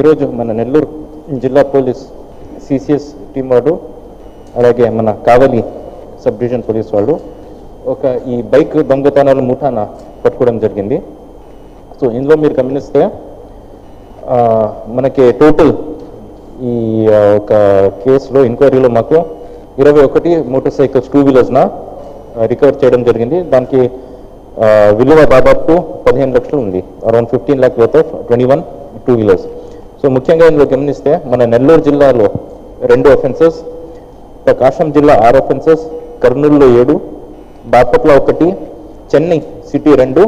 ఈరోజు మన నెల్లూరు జిల్లా పోలీస్ సిసిఎస్ టీం వాడు అలాగే మన కావలి సబ్ డివిజన్ పోలీస్ వాళ్ళు ఒక ఈ బైక్ దొంగతనాల ముఠాన పట్టుకోవడం జరిగింది. సో ఇందులో మీరు గమనిస్తే మనకి టోటల్ ఈ ఒక కేసులో ఎంక్వైరీలో మాకు ఇరవై ఒకటి మోటార్ సైకిల్స్ టూ వీలర్స్న రికవర్ చేయడం జరిగింది. దానికి విలువ దాదాపు పదిహేను లక్షలు ఉంది. Around fifteen lakh worth of twenty one two wheelers. So ముఖ్యంగా ఇందులో గమనిస్తే మన నెల్లూరు జిల్లాలో రెండు అఫెన్సెస్ ప్రకాశం జిల్లా ఆరు అఫెన్సెస్ కర్నూలులో ఏడు బాపట్ల ఒకటి చెన్నై సిటీ రెండు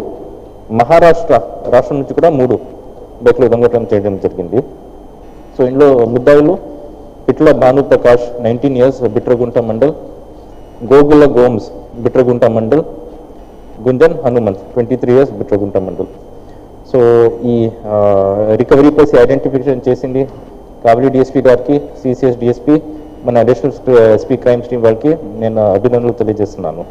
మహారాష్ట్ర రాష్ట్రం నుంచి కూడా మూడు బైక్లు దొంగతనం చేయడం జరిగింది. సో ఇందులో ముద్దాయిలు Pitla Bhanu Prakash nineteen years Bitragunta mandal Gogula Gomes Bitragunta mandal Gunjan Hanumanth twenty three years Bitragunta mandal. So ఈ రికవరీ ప్లస్ ఐడెంటిఫికేషన్ చేసింది కావలి డిఎస్పీ గారికి సిసిఎస్ డిఎస్పీ మన అడిషనల్ ఎస్పీ క్రైమ్ స్ట్రీమ్ వాళ్ళకి నేను అభినందనలు తెలియజేస్తున్నాను.